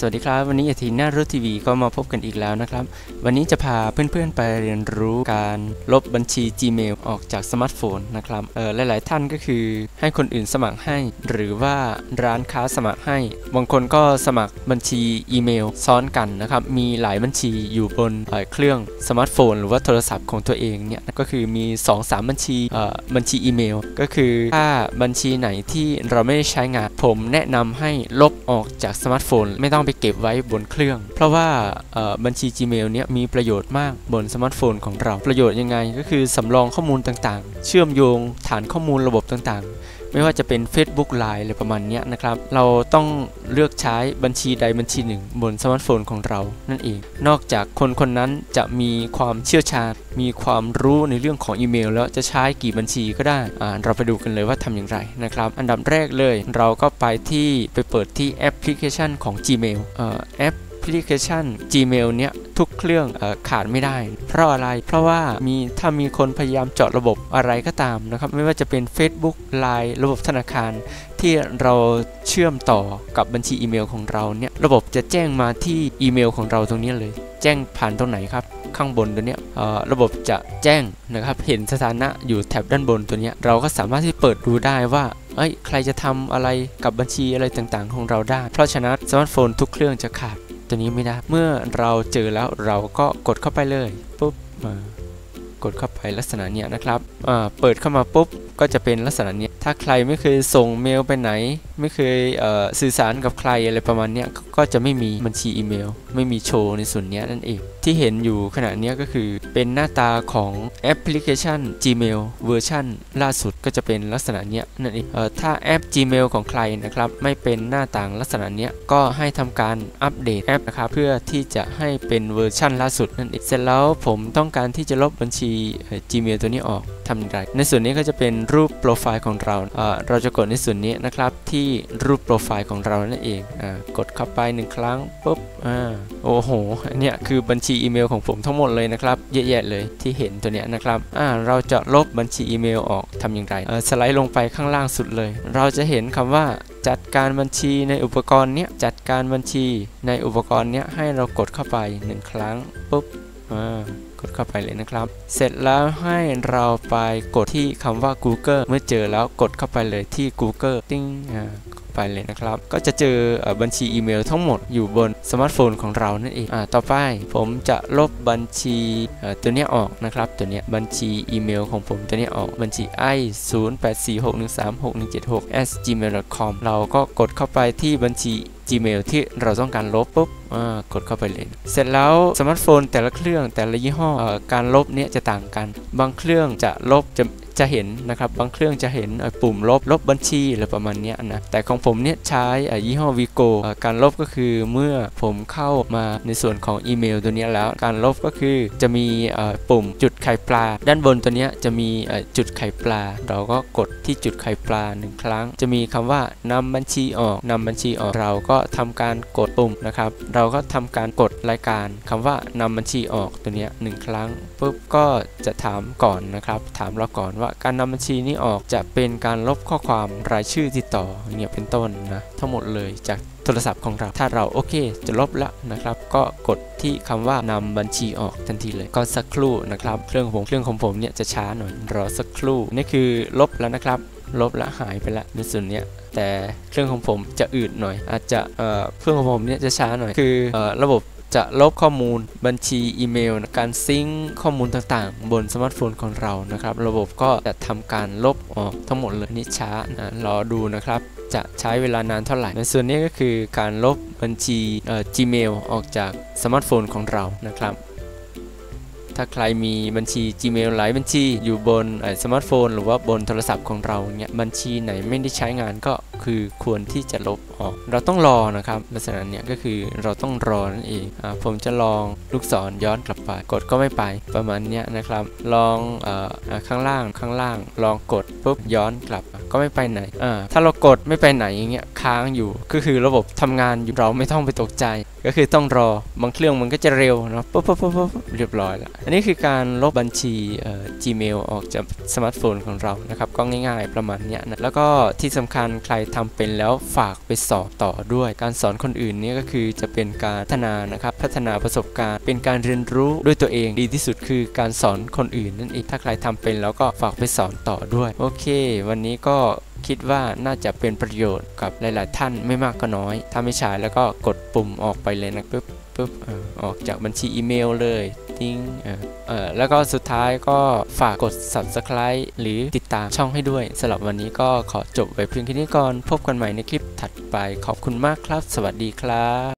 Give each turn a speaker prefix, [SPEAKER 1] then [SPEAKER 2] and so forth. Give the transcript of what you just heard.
[SPEAKER 1] สวัสดีครับ วันนี้อาทิตย์หน้ารุทีวีก็มาพบกันอีกแล้วนะครับ วันนี้จะพาเพื่อนๆไปเรียนรู้การลบบัญชี Gmail ออกจากสมาร์ทโฟนนะครับเออหลายๆท่านก็คือให้คนอื่นสมัครให้ หรือว่าร้านค้าสมัครให้ บางคนก็สมัครบัญชีอีเมลซ้อนกันนะครับ มีหลายบัญชีอยู่บนเเครื่องสมาร์ทโฟน หรือว่าโทรศัพท์ของตัวเองเนี่ยก็คือมี 2-3 บัญชีเอ่อบัญชีอีเมล ก็คือถ้าบัญชีไหนที่เราไม่ได้ใช้งานผมแนะนำให้ลบออกจากสมาร์ทโฟนไม่ต้องไปเก็บไว้บนเครื่อง เพราะว่าบัญชี Gmail เนี่ยมีประโยชน์มากบนสมาร์ทโฟนของเราประโยชน์ยังไง ก็คือสำรองข้อมูลต่างๆ เชื่อมโยงฐานข้อมูลระบบต่างๆ ไม่ว่าจะเป็น Facebook Line อะไรประมาณนี้นะครับ เราต้องเลือกใช้บัญชีใดบัญชีหนึ่ง บนสมาร์ทโฟนของเรานั่นเอง นอกจากคนคนนั้นจะมีความเชี่ยวชาญ มีความรู้ในเรื่องของอีเมล แล้วจะใช้กี่บัญชีก็ได้อ่าเราไปดูกันเลยว่าทำอย่างไรนะครับ อันดับแรกเลยเราก็ไปที่ไปเปิดที่แอปพลิเคชันของ Gmail เอ่อแอป พลิเคชัน Gmail เนี่ยทุกเครื่องอขาดไม่ได้ เพราะอะไรเพราะว่ามีถ้ามีคนพยายามเจาะระบบอะไรก็ตามนะครับ ไม่ว่าจะเป็น Facebook Line ระบบธนาคาร ที่เราเชื่อมต่อกับบัญชีอีเมลของเราเนี่ยระบบจะแจ้งมาที่อีเมลของเราตรงนี้เลย แจ้งผ่านตรงไหนครับข้างบนตัวเนี้ยระบบจะแจ้งนะครับเห็นสถานะอยู่แถบด้านบนตัวเนี้ยเราก็สามารถที่เปิดดูได้ว่าเอ้ยใครจะทำอะไรกับบัญชีอะไรต่างๆ ของเราได้ เพราะฉะนั้นสมาร์ทโฟนทุกเครื่องจะขาด ตัวนี้ไม่ได้ เมื่อเราเจอแล้วเราก็กดเข้าไปเลยปุ๊บกดเข้าไปลักษณะเนี้ยนะครับเปิดเข้ามาปุ๊บก็จะเป็นลักษณะเนี้ยถ้าใครไม่เคยส่งเมลไปไหน ไม่เคยสื่อสารกับใครอะไรประมาณเนี้ย ก็จะไม่มีบัญชีอีเมล ไม่มีโชว์ในส่วนนี้นั่นเอง ที่เห็นอยู่ขณะนี้ก็คือเป็นหน้าตาของแอปพลิเคชัน Gmail เวอร์ชันล่าสุดก็จะเป็นลักษณะนี้นั่นเองเออถ้าแอป Gmail ของใครนะครับไม่เป็นหน้าต่างลักษณะนี้ก็ให้ทำการอัปเดตแอปนะครับเพื่อที่จะให้เป็นเวอร์ชันล่าสุดนั่นเองเสร็จแล้วผมต้องการที่จะลบบัญชี Gmail ตัวนี้ออกทำอย่างไรในส่วนนี้ก็จะเป็นรูปโปรไฟล์ของเราเเราจะกดในส่วนนี้นะครับที่รูปโปรไฟล์ของเรานั่นเองอกดเข้าไปหนึ่งครั้งปุ๊บอ่าโอ้โหอันเนี้ยคือบัญชีอีเมลของผมทั้งหมดเลยนะครับเยอะแยะเลยที่เห็นตัวเนี้ยนะครับอ่าเราจะลบบัญชีอีเมลออกทำอย่างไรสไลด์ลงไปข้างล่างสุดเลย เราจะเห็นคำว่าจัดการบัญชีในอุปกรณ์เนี้ยจัดการบัญชีในอุปกรณ์เนี้ยให้เรากดเข้าไป 1 ครั้งปุ๊บ กดเข้าไปเลยนะครับ เสร็จแล้วให้เราไปกดที่คำว่า Google เมื่อเจอแล้วกดเข้าไปเลยที่ Google ติ้งไปเลยนะครับ ก็จะเจอบัญชีอีเมลทั้งหมดอยู่บนสมาร์ทโฟนของเรานั่นเองอต่อไปผมจะลบบัญชีตัวนี้ออกนะครับ ตัวนี้บัญชีอีเมลของผมตัวนี้ออกบัญชี i 0 8 4 6 1 3 6 1 7 6 s gmail.com เราก็กดเข้าไปที่บัญชี Gmail ที่เราต้องการลบปุ๊บกดเข้าไปเลย เสร็จแล้วสมาร์ทโฟนแต่ละเครื่องแต่ละยี่ห้ออการลบเนี้ยจะต่างกัน บางเครื่องจะลบจะจะเห็นนะครับ บางเครื่องจะเห็นปุ่มลบลบบัญชีอะไรประมาณนี้นะแต่ของผมเนี่ยใช้ยี่ห้อวิโกการลบก็คือเมื่อผมเข้ามาในส่วนของอีเมลตัวนี้แล้ว การลบก็คือจะมีปุ่มจุดไข่ปลา ด้านบนตัวนี้จะมีจุดไข่ปลา เราก็กดที่จุดไข่ปลาหนึ่งครั้ง จะมีคำว่านำบัญชีออกนำบัญชีออกเราก็ทำการกดปุ่มนะครับเราก็ทำการกดรายการคำว่านำบัญชีออกตัวนี้หนึ่งครั้งปุ๊บก็จะถามก่อนนะครับ ถามเราก่อนว่าการนำบัญชีนี้ออกจะเป็นการลบข้อความรายชื่อติดต่อเนี่ยเป็นต้นนะทั้งหมดเลยจากโทรศัพท์ของเรา ถ้าเราโอเคจะลบแล้วนะครับ ก็กดที่คำว่านำบัญชีออกทันทีเลย ก็สักครู่นะครับ เครื่องของผมเครื่องของผมเนี่ยจะช้าหน่อยรอสักครู่นี่คือลบแล้วนะครับ ลบแล้วหายไปล้วในส่วนนี้แต่เครื่องของผมจะอืดหน่อย อาจจะเอ่อเครื่องของผมเนี่ยจะช้าหน่อยคือเอ่อระบบจะลบข้อมูลบัญชีอีเมล การซิงข้อมูลต่างๆ บนสมาร์ทโฟนของเรานะครับ ระบบก็จะทำการลบออกทั้งหมดเลยนี่ช้านะรอดูนะครับ จะใช้เวลานานเท่าไหร่ในส่วนนี้ก็คือการลบบัญชี Gmail ออกจากสมาร์ทโฟนของเรานะครับ ถ้าใครมีบัญชี Gmail หลายบัญชีอยู่บนสมาร์ทโฟน หรือว่าบนโทรศัพท์ของเราเนี่ยบัญชีไหนไม่ได้ใช้งานก็ คือควรที่จะลบออก เราต้องรอนะครับลักษณะเนี้ยก็คือเราต้องรอนั่นเองอผมจะลองลูกศรย้อนกลับไป กดก็ไม่ไปประมาณเนี้ยนะครับ ลองอข้างล่างข้างล่าง ลองกดปุ๊บย้อนกลับก็ไม่ไปไหนถ้าเรากดไม่ไปไหนอย่างเงี้ยค้างอยู่ ก็คือระบบทำงานอยู่เราไม่ต้องไปตกใจ ก็คือต้องรอบางเครื่องมันก็จะเร็วนะปุ๊บปุ๊บปุ๊บปุ๊บเรียบร้อยล้วอันนี้คือการลบบัญชี Gmail ออกจากสมาร์ทโฟนของเรานะครับก็ง่ายๆประมาณนี้นะแล้วก็ที่สำคัญใครทำเป็นแล้วฝากไปสอนต่อด้วย การสอนคนอื่นนี่ก็คือจะเป็นการพัฒนานะครับพัฒนาประสบการณ์ เป็นการเรียนรู้ด้วยตัวเองดีที่สุดคือการสอนคนอื่นนั่นเองถ้าใครทำเป็นแล้วก็ฝากไปสอนต่อด้วย โอเค วันนี้ก็คิดว่าน่าจะเป็นประโยชน์กับหลาย ๆ ท่านไม่มากก็น้อย ถ้าไม่ใช่แล้วก็กดปุ่มออกไปเลยนะปุ๊บปุ๊บออกจากบัญชีอีเมลเลย ทิ้งเออเออแล้วก็สุดท้ายก็ฝากกด subscribe หรือติดตามช่องให้ด้วยสำหรับวันนี้ก็ขอจบไว้เพียงแค่นี้ก่อน พบกันใหม่ในคลิปถัดไปขอบคุณมากครับ สวัสดีครับ